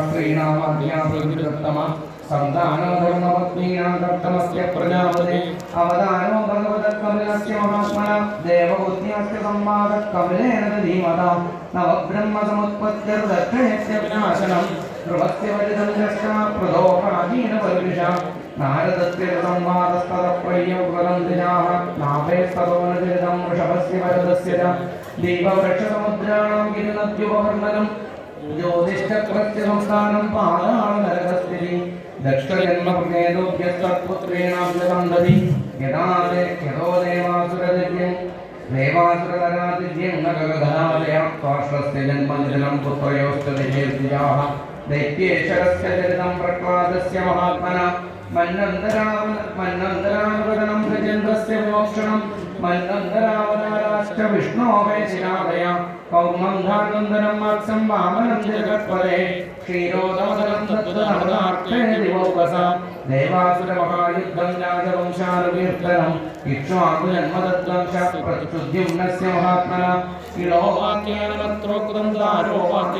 സ്ത്രീണാം അധ്യാപകൃതമ സന്താനോ ധർമ്മപത്നീനാം കർത്തമസ്യ പ്രജാപതി അവതാനോ ഭഗവതക്കമലസ്യ മഹാത്മന ദേവബുദ്ധ്യസ്യ സംവാദക്കമലേന ധീമതാം നവബ്രഹ്മസമുത്പത്തിർദക്ഷയസ്യ വിനാശനം ധ്രുവസ്യ പരിസംരക്ഷണപ്രദോഹാധീന പരിമിഷാം നാരദസ്യ സംവാദസ്തതപ്രയ്യൗകലന്ദിനാഹ നാഭേസ്തതോനചരിതം വൃഷഭസ്യ വരദസ്യ ദീപവൃക്ഷസമുദ്രാണം കിരുണത്യുപവർണനം ज्योतिष्ठप्रत्यसंस्थानं पायाणनरकस्थिति दक्षजन्मप्रभेदोऽभ्यस्तत्पुत्रेणाभ्यसन्दति यदा ते यतो देवासुरदिव्यं देवासुरनरादिव्यं न गगधालयं त्वाश्वस्य जन्मनिजलं पुत्रयोश्च निषेद्याः दैत्येश्वरस्य चरितं प्रह्लादस्य महात्मना। मन्नन्तराम मन्नन्तरामवदनं गजेन्द्रस्य मोक्षणं विमोक्षणं मन्नन्तरावताराश्च विष्णोवेशिनादय कौमन्धानन्दनं मत्सं वामनं जगत्पदे क्षीरोदमदनं तत्त्वनमदार्थे दिवौकसा देवासुरमहायुद्धं राजवंशानुकीर्तनम् इक्ष्वाकुजन्मदत्तं च प्रत्युद्युम्नस्य महात्मना इलो वाक्येन तत्रोक्तं दारो वाक्य